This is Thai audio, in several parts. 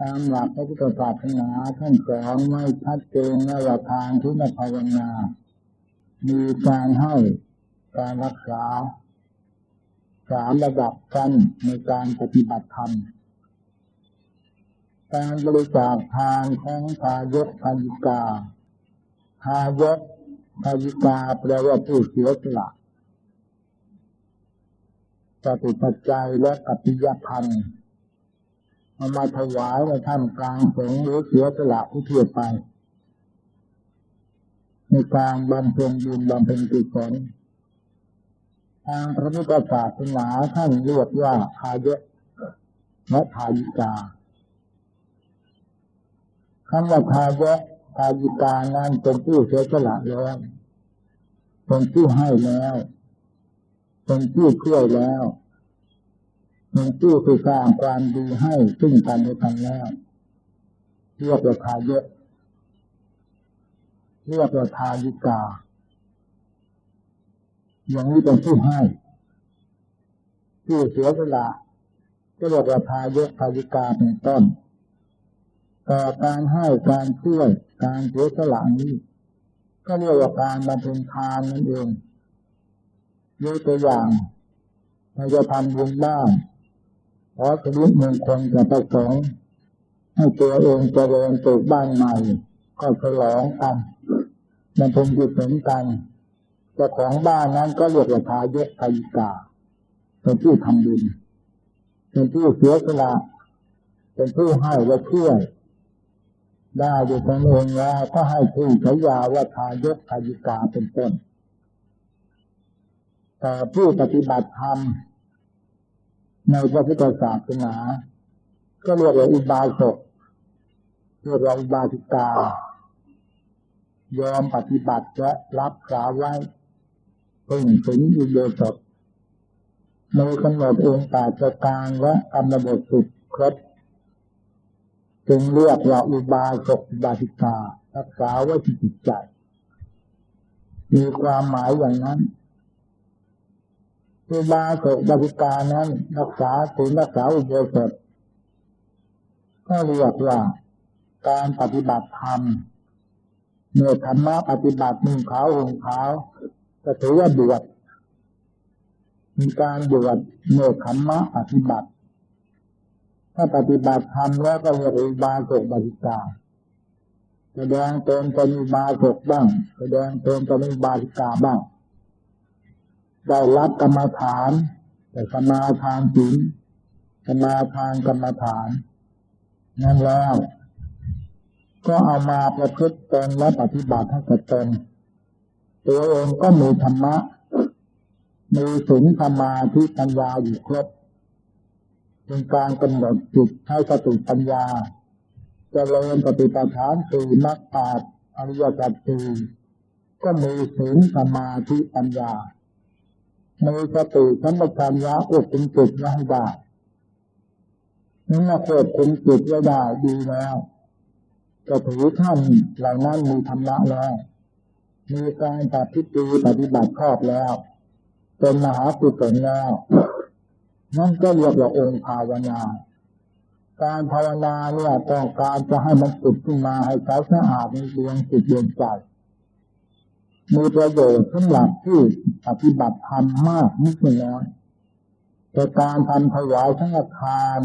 ตามหลักพระพุทธศาสนาท่านสอนไม่ชัดเจนว่าทางที่นภาวนา มีการให้การรักษาสามระดับกันในการปฏิบัติธรรม การบริจาคทานของทายกทายิกาทายกทายิกาแปลว่าผู้เสียสละจตุปัจจัยและกัติยพันธ์ เอามาถวายในท่ามกลางสงฆ์หรือเสียสละผู้ทั่วไป ในกลารบำเพ็ญบุญบำเพ็ญกุศลทางพระพุทธศาสนาท่านเรียกว่าทายะและทายิกาคำว่าทายะทายิกานั้นเป็นผู้เสียสละแล้วเป็นผู้ให้แล้วเป็นผู้ช่วยแล้ว เป็นผู้คือสร้างความดีให้ซึ่งกันและกันแล้วเรียกว่าทายะเรียกว่าทายิกา อย่างนี้เป็นผู้ให้ผู้เสียสละก็เรียกว่าทายกทายิกาเป็นต้นต่การให้การช่วยการเสียสละนี้ ก็เรียกว่าการบำเพ็ญทานนั่นเองยกตัวอย่างเราจะทำบุญบ้าง ขอสรุปมงคลกับประสงค์ให้ตัวเองเจริญปลูกบ้านใหม่ ก็ฉลองกันมันเป็นจุดเหมือนกันจ้าของบ้านนั้นก็เรียกว่าทายกทายิกาเป็นผู้ทำบุญเป็นผู้เสียสละเป็นผู้ให้และช่วยได้ด้วยตนเองแล้วก็ให้ผู้ฉายาว่าทายกทายิกาเป็นต้นแต่ผู้ปฏิบัติธรรม ในพระพุทธศาสนา ก็เรียกว่าอุบาสกเรียกว่าอุบาสิกายอมปฏิบัติและรับสาไว้พึ่งถึงอุโบสถในกำหนดองค์ปาจการและกรรมบทสุดครบจึงเรียกว่าอุบาสกบาสิการักษาไว้ที่จิตใจ มีความหมายอย่างนั้น อุบาสกบาสิกานั้นรักษาถึงรักษาอุโบสถก็เรียกว่าการปฏิบัติธรรมเมื่อธรรมะปฏิบัติมุ่งขาวหงขาวก็ถือว่าบวชมีการบวชเมื่อธรรมะปฏิบัติ ถ้าปฏิบัติธรรมแล้วก็เรียกอุบาสกบาสิกาแสดงตนเป็นอุบาสกบ้าง แสดงตนเป็นอุบาสิกาบ้าง ได้รับกรรมฐาน แต่สมาทานศีลสมาทานกรรมฐานนั่นแล้ว ก็เอามาประพฤติตนและปฏิบัติให้กับตนตัวเองก็มีธรรมะ มีศีลธรรมาที่ปัญญาอยู่ครบเป็นการกำหนดจิตให้สติปัญญาจเจริญปฏิปทานสี่มรรคแปดอริยสัจสี่ก็มีศีลสมาธิปัญญา มีสติสัมปชัญญะควบคุมจิตไว้ให้ได้นี่เราควบคุมจิตไว้ได้ดีแล้วก็ถือท่านเหล่านั้นมีธรรมะแล้วมีการปฏิบัติปฏิบัติครอบแล้วเป็นมหาปุถุแล้วนั่นก็เรียกว่าองค์ภาวนา การภาวนาเนี่ยต้องการจะให้มันติดขึ้นมาให้ใจสะอาดในดวงจิตดวงใจ มีประโยชน์สำหรับที่ปฏิบัติธรรมมากนิดน้อยแต่การทำถวายทั้งอาคาร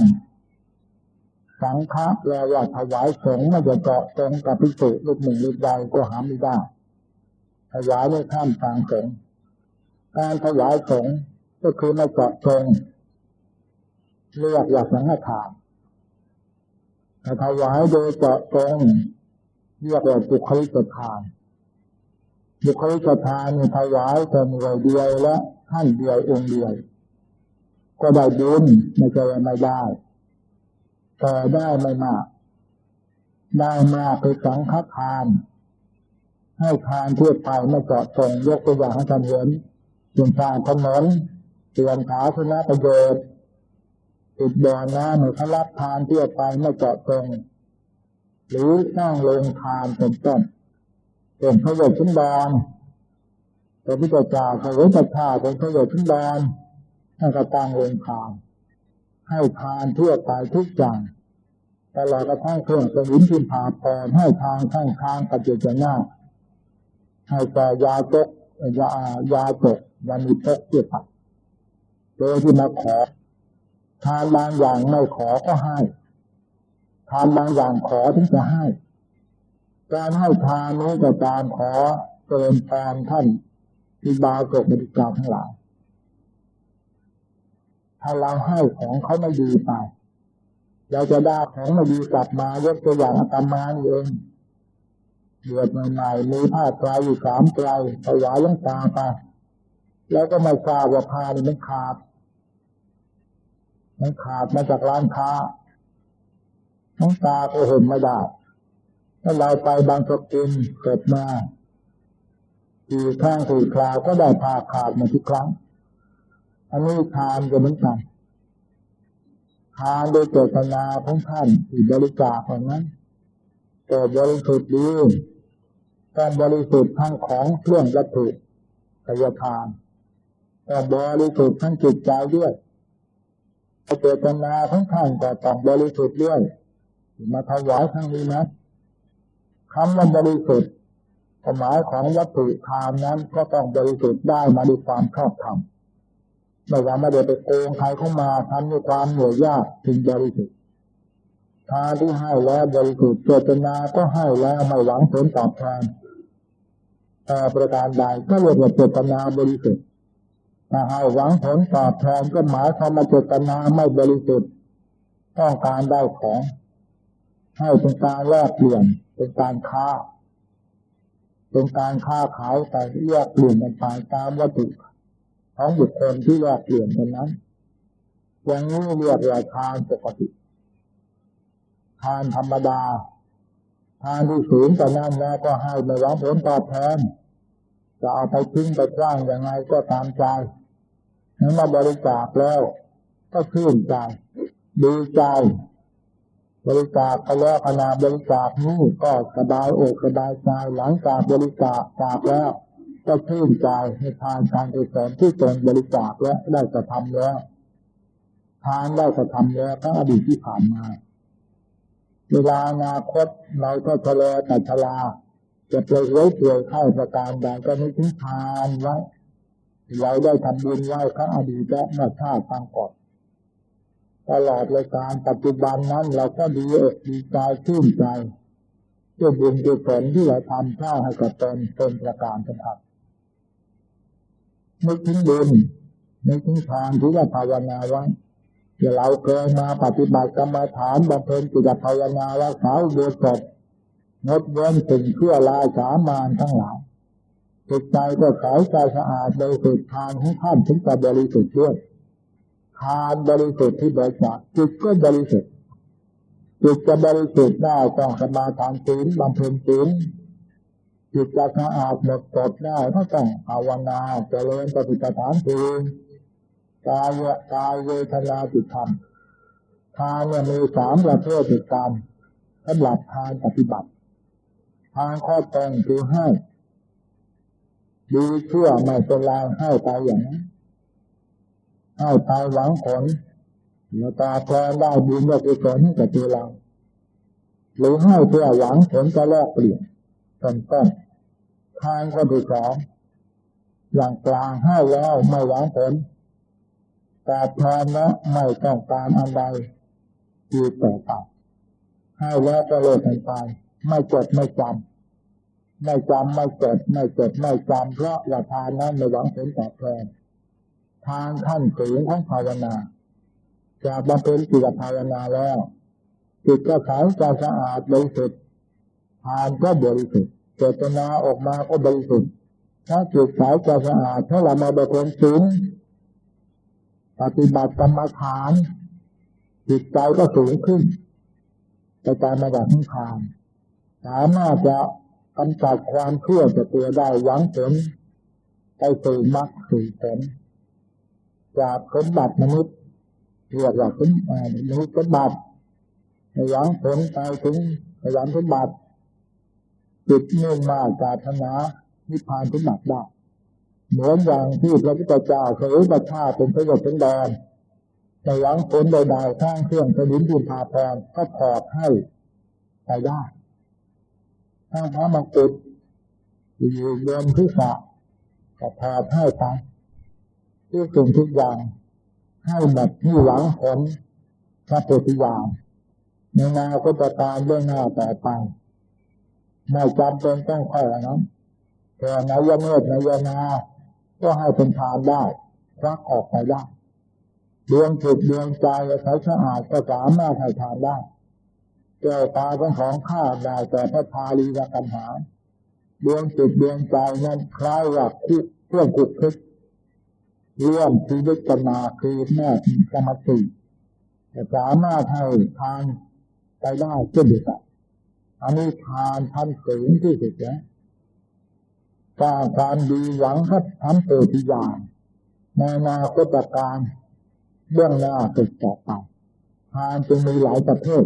สังฆะแปลว่าถวายสงฆ์ไม่จะเจาะตรงกับพิสุลูกหนึ่งลูกใดก็หาไม่ได้ถวายในข้ามทางสงฆ์การถวายสงฆ์ก็คือไม่เจาะจงเรียกว่าสังฆทานแต่ถวายโดยเจาะจงเรียกว่าบุคลิกทาน บุคลิกทานมีถวายแต่หน่วยเดียวและท่านเดียวองค์เดียว ก็ได้บุญไม่ใช่ไม่ได้แต่ได้ไม่มากได้มากคือสังฆทาน ให้ทานทั่วไปไม่เจาะจงยกตัวอย่างให้ท่านเห็นจึงสร้างถนนเตือนขาสนะประโยชน์ติดบ่อน้ำให้เขารับทานทั่วไปไม่เจาะจงหรือสร้างโรงทานเป็นต้น เป็นพระโยชน์ชุนดอนพระพุทธเจ้าพระพุทธเจ้าเป็นพระโยชน์ชุนดอนให้กระตั้งโรงทาน ให้ทานทั่วไปทุกอย่างตลอดกระทั่งเครื่องสนิมพิมพาพรให้ทางข้างทางปัจจุบันหน้าให้แต่ยาจกยายาจกยันมีพกเกี่ยวกับโดยที่มาขอ ทานบางอย่างไม่ขอก็ให้ ทานบางอย่างขอถึงจะให้ การให้ทานนี้ก็ตามขอเกินแทนท่านที่บาโกบริการทั้งหลาย ถ้าเราให้ของเขาไม่ดีไป เราจะได้ของไม่ดีกลับมายกตัวอย่างอาตมาเองเดือดใหม่ๆมีผ้าไตรอยู่สามไตรถวายยังตาไปแล้วก็ไม่ทราบว่าผ้านี่มันขาด มันขาดมาจากร้านค้าน้องตาก็เห็นไม่ได้ ถ้าเราไปบางสกุลเกิดมาสี่ข้างสี่คราวก็ได้ผ้าขาดมาทุกครั้ง อันนี้ทานก็เหมือนกันทานโดยเจตนาของท่านที่บริจาคของนั้นแต่บริสุทธิ์ดีต้องบริสุทธิ์ทั้งของเครื่องวัตถุกายทานแต่บริสุทธิ์ทั้งจิตใจด้วยเจตนาของท่านก็ต้องบริสุทธิ์ด้วยมาถวายครั้งนี้นะ คำว่าบริสุทธิ์หมายของวัตถุทานนั้นก็ต้องบริสุทธิ์ได้มาด้วยความชอบธรรมไม่ว่าไม่ได้ไปโกงใครเข้ามาทำด้วยความเหนื่อยยากถึงบริสุทธิ์ทานที่ให้แล้วบริสุทธิ์เจตนาก็ให้แล้วไม่หวังผลตอบแทนแต่ประการใดก็เรียกว่าเจตนาบริสุทธิ์ถ้าให้หวังผลตอบแทนก็หมายความว่าเจตนาไม่บริสุทธิ์ต้องการได้ของให้เป็นการแลกเปลี่ยน เป็นการค้า เป็นการค้าขายไปแยกเปลี่ยนกันไปตามวัตถุของบุคคลที่แลกเปลี่ยนกันนั้นอย่างนี้เรียกว่าทานปกติ ทานธรรมดา ทานที่สูงแต่นั้นแล้วก็ให้ไม่หวังผลตอบแทนจะเอาไปทิ้งไปกว้างยังไงก็ตามใจนั้นมาบริจาคแล้ว ก็ชื่นใจดีใจ บริจาคไปแล้วขณะบริจาคนี้ก็สบายอกสบายใจหลังจากบริจาคจากแล้วก็ชื่นใจให้ทานการกุศลที่ตนบริจาคและได้กระทำแล้วทานได้กระทำแล้วทั้งอดีตที่ผ่านมา เวลาอนาคตเราก็ทะเลแต่ชลา จะเปไว้เปลี่ยเข้าประการใดก็ไม่ทิ้งทานไว้เราได้ทำบุญไว้ครั้งอดีตและเมื่อชาติตั้งก่อน ตลอดเลยการปัจจุบันนั้นเราก็ดีอกดีใจชื่นใจด้วยบุญด้วยผลที่เราทำข้าให้กับตนเป็นประการสำคัญนึกถึงบุญนึกถึงทานที่เราภาวนาไว้ที่เราเคยมาปฏิบัติกรรมฐานบำเพ็ญจิตภาวนารักษาโดยจบงดเว้นสิ่งเพื่อลายสามานทั้งหลายจิตใจก็ใสใจสะอาดบริสุทธิ์ทานของท่านถึงจะบริสุทธิ์ด้วย ทานบริสุทธิ์ที่บริจาคจิตก็บริสุทธิ์จิตจะบริสุทธิ์ได้ต้องสมาทานศีลบำเพ็ญศีลจิตจะสะอาดหมดจดได้ก็ต้องภาวนาเจริญปฏิปทานเองกายกายเวทนาจิตธรรมทานเนี่ยมีสามประเภทติดตามสำหรับทานปฏิบัติ ทางข้อตรงคือให้ดีเชื่อไม่เป็นไรให้ไปอย่างนั้น ให้ไปหวังผลแล้วตาแทนได้บุญได้กุศลให้กับตัวเราหรือให้เพื่อหวังผลจะแลกเปลี่ยนเป็นต้นทางก็ดีสองอย่างกลางให้แล้วไม่หวังผลต่แทนนะไม่ต้องการอันใดอีกต่อไปให้แล้วก็เลิกไป ไม่จดไม่จำไม่จำไม่จดไม่จดไม่จำเพราะว่าทานนั้นไม่หวังผลตอบแทน ทางขั้นสูงของภาวนาจากบำเพ็ญจิตภาวนาแล้วจิตก็ใสจะสะอาดบริสุทธิ์ทานก็บริสุทธิ์เจตนาออกมาก็บริสุทธิ์ถ้าจิตใสจะสะอาดถ้าเรามาบำเพ็ญศีลปฏิบัติกรรมฐาน จิตใจก็สูงขึ้นไปตามระดับของทานสามารถจะกำจัดความเชื่อจะตัวได้หวังผลไปสู่มรรคสู่ผล จากสมบัติมนุษย์เรียกว่าสมมนุษย์สมบัติหวังผลไปถึงหวังสมบัติจิตมุ่งมาจากธนานิพพานสมบัติได้เหมือนอย่างที่พระพุทธเจ้าเคยประชาเป็นพระโยชน์เป็นแดนในหวังผลใดๆข้างเครื่องสนิมบุญพาพรก็ถอดให้ไปได้ข้างพระมกุฎอยู่เดินพิษะก็ถอดให้ไป ทุกสิ่งทุกอย่างให้แบบที่หวังผลพระปฏิญาณในนาก็จะตามเรื่องหน้าต่อไปไม่จำเป็นต้องค่อยนั้นแต่นายเมตนายนา ก็ให้เป็นทานได้ควักออกไปได้ดวงจิตดวงใจใช้สะอาดก็สามารถให้ทานได้แก้วตาของของข้าได้แต่พระพาลีกัญหาดวงจิตดวงใจนั้นคล้ายกับคุกเครื่องคุกคิด รื่องชีวิตกันมาคือแม่สมาธิจะสามารถให้ทานไปได้เช่นเดียวกันอันนี้ทานทันสูงที่สุดนะสร้างความดีหวังคัดทำเปิดทีอย่างในนาคตการเบื้องหน้าติดต่อไปทานจึงมีหลายประเภท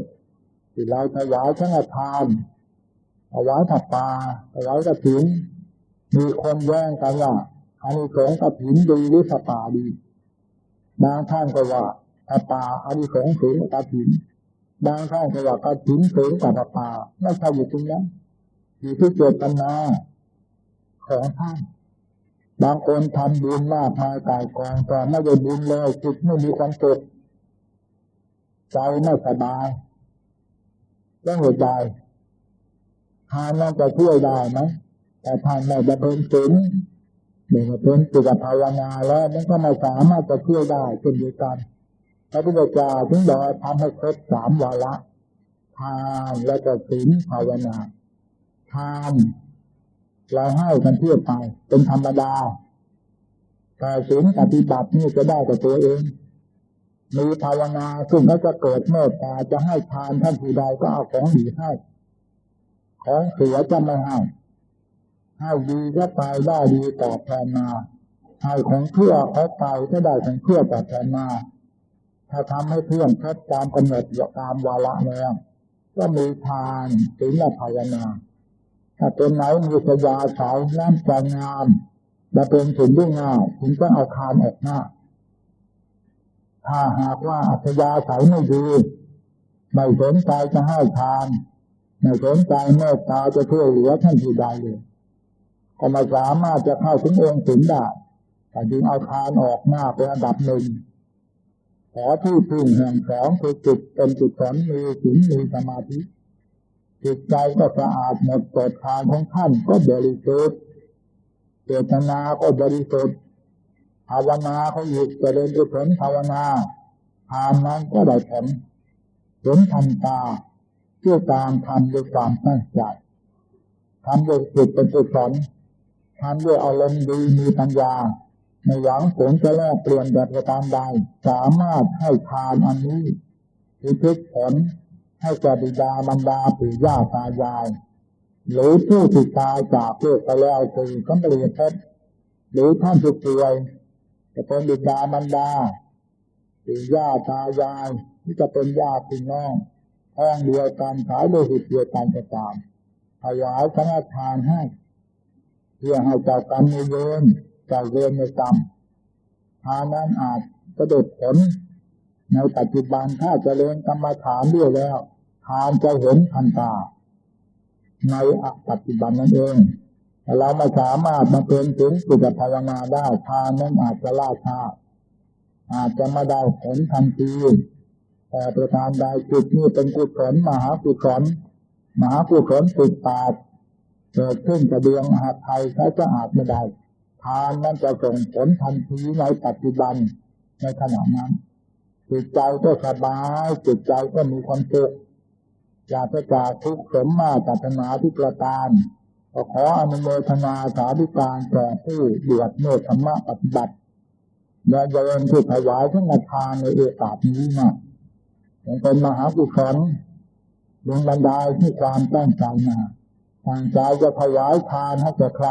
ที่เราถวายทั้งทานถวายถัดปาถวายกระถิ่นมีคนแย่งกันว่า อันนี้สงกระถินดีหรือสปาดี บางท่านก็ว่าสปาอันนี้สงสูงกระถิน บางท่านก็ว่ากระถินสูงกว่าสปาไม่ใช่อยู่ตรงนั้นอยู่ที่เจตนาของท่านบางคนทำบุญมากมายกายกองแต่ไม่ได้บุญเลยจิตไม่มีความสุขใจไม่สบายต้องหัวใจทานน่าจะช่วยได้ไหมแต่ทานไม่จะเป็นศีล เมื่อเป็นจิตภาวนาแล้วมันก็ไม่สามารถจะช่วยได้เช่นเดียวกันพระพุทธเจ้าถึงบอกทำให้ครบสามวาระทานแล้วก็ศีลภาวนาทานเราให้กันเพื่อไป เป็นธรรมดาแต่ศีลปฏิบัตินี่จะได้กับตัวเองมีภาวนาซึ่งเขาจะเกิดเมตตาจะให้ทานท่านผู้ใดก็เอาของดีให้ ของเสียจะไม่ให้ ให้ดีก็ไปได้ดีตอบแทนมาให้ของเพื่อเขาไปก็ได้ของเพื่อตอบแทนมาถ้าทำให้เพื่อนครบตามกำหนดตามวาระแล้วก็มีทานศีลภาวนาถ้าเป็นไหนมีสยาสายน้ำใจงามจะเป็นถึงด้ง่ายถึงจะเอาคานออกหน้า ถ้าหากว่าอัธยาศัยไม่ดีไม่สนใจจะให้ทานไม่สนใจเมตตาจะช่วยเหลือท่านผู้ใดเลย ก็ไม่สามารถจะเข้าถึงองค์ถึงได้แต่จึงเอาทานออกหน้าเป็นอันดับหนึ่งขอที่พึ่งแห่งสองคือจิตเป็นจิตสอนมีสินมีสมาธิจิตใจก็สะอาดหมดปลดทานของท่านก็บริสุทธิ์เจตนาก็บริสุทธิ์ภาวนาเขาหยุดจะเริญด้วยผลภาวนาทานนั้นก็ได้ผลผลทันตาเพื่อการทำด้วยความตั้งใจทำด้วยจิตเป็นจุดสอน ทำด้วยอารมณ์ดีมีปัญญาในหวังผลจะแลกเปลี่ยนแบบประการใด สามารถให้ทานอันนี้คือพิผลให้แก่บิดาบรรดาปู่ย่าตายาย หรือผู้ที่ตายจากโลกไปแล้วคือก็เปลียนเพชรหรือท่านที่ป่วยจะเป็นบิดาบรรดาปู่ย่าตายายที่จะเป็นญาติพี่น้องห้องเดียวกันสายโลหิตเดียวกันก็ตามถวายพระทานให้ เพื่อให้เจ้ากรรมในเวรเจ้าเวรในกรรมทานนั้นอาจกระโดดผล ในปัจจุบันถ้าจเจริญกรรมฐานด้วยแล้ว ทานจะเห็นทันตา ในปัจจุบันนั่นเองแต่เราไม่สามารถมาเป็นถึงสุขภาวนาได้ทานนั้นอาจจะล่าช้าอาจจะม่ได้ผลทันทีแต่ประการใดจิตนี้เป็นกุศลมหากุศลมหากุศลติดตา เกิดขึ้นกระเดืองอาไทยเขาจะอาจไม่ได้ ทานนั้นจะส่งผลทันทีในปัจจุบันในขณะนั้นจิตใจก็สบายจิตใจก็มีความสุขอยากจะจากทุกข์สมมาตัตนาที่ประการก็ขออนุโมทนาสาธุการแก่ผู้เดือดเมื่อธรรมะปฏิบัติอย่าเยินที่ถวายทั้งทานในเอกาสนี้นะยังเป็นมหาบุคคลดวงบรรดาที่ความตั้งใจมา ตั้งใจจะถวายทานให้แก่ใคร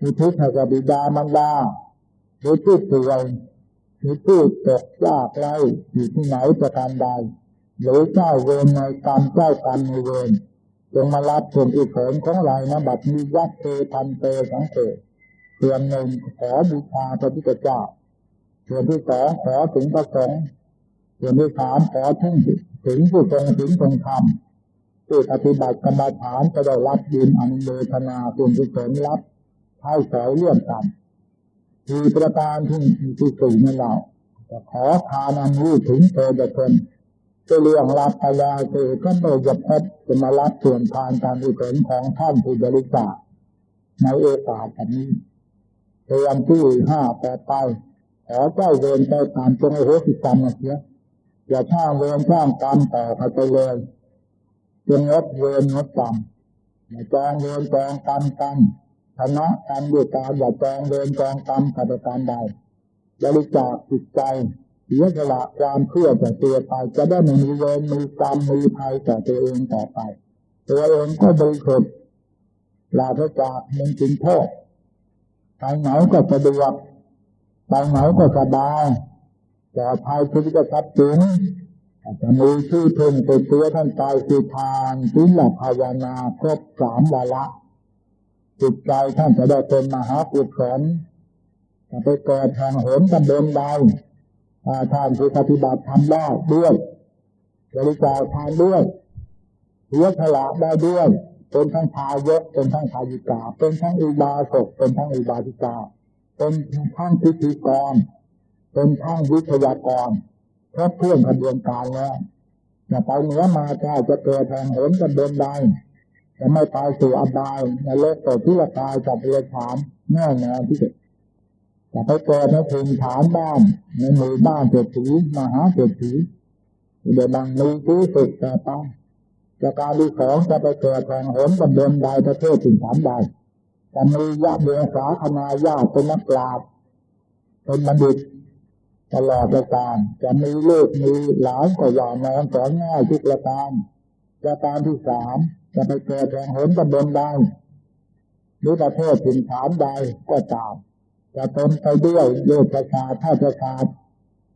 อุทิศให้กับบิดามารดาหรือผู้ป่วยหรือผู้ตกยากไรอยู่ที่ไหนประการใดหรือเจ้าเวรในกรรมเจ้ากรรมในเวรจงมารับส่วนอุศลของเรานะบัดมียักเทพันเตสังเกตส่วนหนึ่งขอบูชาพระพุทธเจ้าส่วนที่สองขอถึงประสงค์ส่วนที่สามขอถึงถึงผู้ทรงถึงทรงธรรม ผู้ปฏิบัติกรรมฐานจะได้รับยินอนุโมทนาส่วนที่สงรับให้สอยเลื่อนกันคือประการที่ที่สี่นั่นเราจะขอทานันรู้ถึงเธอจะเป็นจะเรื่องรับพยาคือก็ไม่จะพบจะมารับส่วนทานการอุศลของท่านผู้บริจาคในโอกาสนี้เตรียมที่ห้าต่อไปขอเจ้าเวรเจ้าตามจงโหสิกรรมเสียอย่าช่างเวรช่างกรรมต่อไปเลย จึงงดเวรงดกรรมอย่าจองเวรจองกรรมกันชนะกันด้วยการอย่าจองเวรจองกรรมกับการใดบริจาคจิตใจเสียสละความเพื่อจะตัวไปจะได้ไม่มีเวรมีกรรมมีภัยต่อตัวเองต่อไป ตัวเองก็บริสุทธิ์ลาพระจากมันจึงโทษไปไหนก็สะดวกไปไหนก็สบายปลอดภัยชีวิตก็ทรัพย์สิน จะมีชื่อพึ่งติดตัวท่านตายคือทานศีลภาวนาครบสามวาระจิตใจท่านจะได้เป็นมหาปุถนจะไปเกิดแห่งหนตำบลใดท่านผู้ปฏิบัติทำได้ด้วยบริจาคทานด้วยเสียสละได้ด้วยเป็นทั้งชายกเป็นทั้งชายิกา เป็นทั้งอุบาสกเป็นทั้งอุบาสิกา เป็นทั้งพิธีกร เป็นทั้งวิทยากร ครบเพื่อนกระบวนการแล้วจะไปเหนือมาจะจะเกิดแห่งหนกันเดินได้จะไม่ตายสู่อบายในโลกตัวที่ละตายกับเรือฐานแน่นอนที่สุดจะไปเกิดในถิ่นฐานบ้านในหมู่บ้านเศรษฐีมหาเศรษฐีเดี๋ยวบางมีที่สุดแต่ต้องจะการที่สองจะไปเกิดแห่งหนกับเดินใดประเทศถิ่นฐานใดจะมีญาติเดือสาคณาญาติเป็นนักปราชญ์เป็นบัณฑิต ตลอดประการ จะมีลูกมีหลานก็อย่านอนสอนง่ายทุกประการประการที่สามจะไปเกิดแห่งหนกับเดินใดหรือประเทศถิ่นฐานใดก็ตามจะเต็มไปด้วยโยธศาสตร์ท่าศาสตร์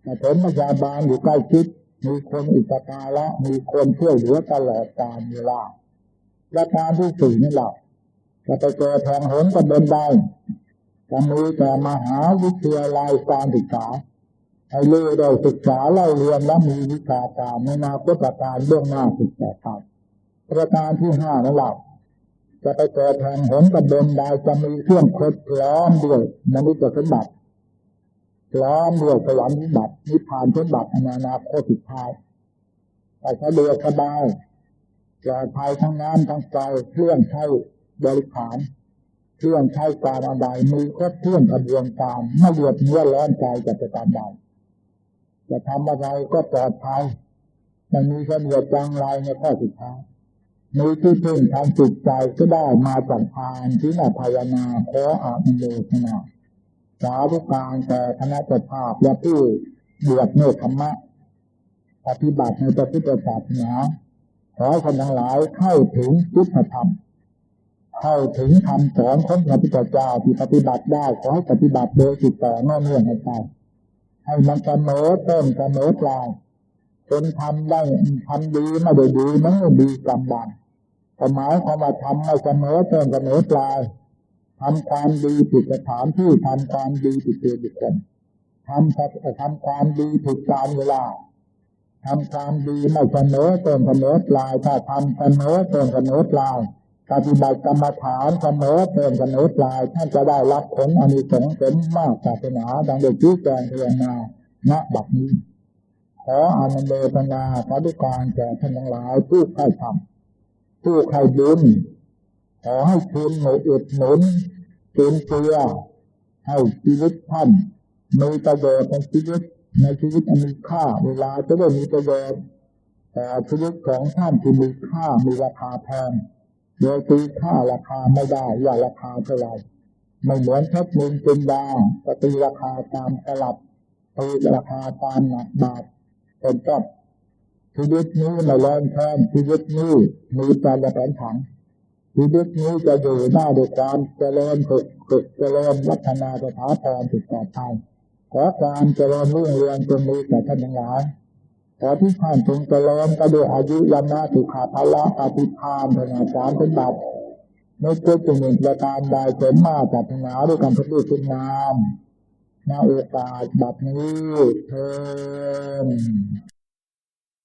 จะเต็มพยาบาลอยู่ใกล้ชิดมีคนอุปการะมีคนช่วยเหลือตลอดกาลเวลาประการที่สี่นี่แหละจะไปเจอแทงหนกับเดินได้จะมีแต่มหาวิทยาลัยการศึกษา ให้เลือได้ศึกษาเล่าเรียนและมีวิชาการในนาคตการเบื้องหน้าศึกษาครับประการที่ห้านั่นแหละจะไปเจอแทงหนกับเดินได้จะมีเครื่องคดพร้อมด้วยมนุษย์สมบัติพร้อมด้วยสวรรค์สมบัตินิพพานสมบัติอนาคตสุดท้ายแต่สะดวกสบายปลอดภัยทั้งน้ำทั้งไฟเครื่องใช้บริขารเครื่องใช้การอันใดมีครบเครื่องกระบวนการไม่เดือดเนื้อร้อนใจจะประการใด จะทำอะไรก็ปลอดภัยมันมีเสนียดจังไรในข้อสุดท้ายมีที่พึ่งทางจิตใจก็ได้มาจากทานที่นาภาวนาขออาบโลกนาสาธุการแต่คณะเจ้าภาพและผู้บวชเนธรรมะปฏิบัติในพระพุทธศาสนาขอคนทั้งหลายเข้าถึงพุทธธรรม เข้าถึงคำสอนของพระพุทธเจ้าที่ปฏิบัติได้ขอให้ปฏิบัติโดยติดต่อเนื่องให้ไป ให้มันเสมอต้นเสมอปลายจนทำได้ทำดีไม่ได้ดีมันไม่ดีกำบังหมายความว่าทำไม่เสมอต้นเสมอปลายทำความดีผิดสถานที่ทำความดีผิดตัวบุคคลทำทำความดีผิดการเวลาทำความดีไม่เสมอต้นเสมอปลายถ้าทำเสมอต้นเสมอปลาย ปฏิบัติกรรมฐานเสมอต้นเสมอปลายท่านจะได้รับผลอันนี้สงส์ผลมากศาสนาดังเด็กที่แจงเรียนมาณบัดนี้ ขออนุโมทนาพระดุการแก่ท่านทั้งหลายผู้ใครทำผู้ใครบุญขอให้คุณหนุอุดหนุนจุนเจือให้ชีวิตท่านมีประโยชน์ในชีวิตในชีวิตอันมีค่าเวลาจะได้มีประโยชน์แต่ชีวิตของท่านที่มีค่ามีราคาแพง โดยตีค่าราคาไม่ได้ว่าราคาเท่าไรไม่เหมือนเพชรนินจินดาก็ตีราคาตามตลับตีราคาตามหนักบาทเป็นต้นชีวิตนี้ไม่แรงแทนชีวิตนี้มีแปลแผนผังชีวิตนี้จะอยู่ได้ด้วยความเจริญฝึกฝึกเจริญวัฒนาสถาพรติดต่อไปขอความเจริญรุ่งเรืองจงมีแก่ท่านทั้งหลาย ขอที่ท่านจงเจริญก็ด้วยอายุยานาสุขาภละปฏิภาณพนาจารย์เป็นบัตรในเกิดจงหนึ่งประการใดเสมมาจัดนาด้วยการพุทธคุณนามนาโอกาสบัดนี้เทิน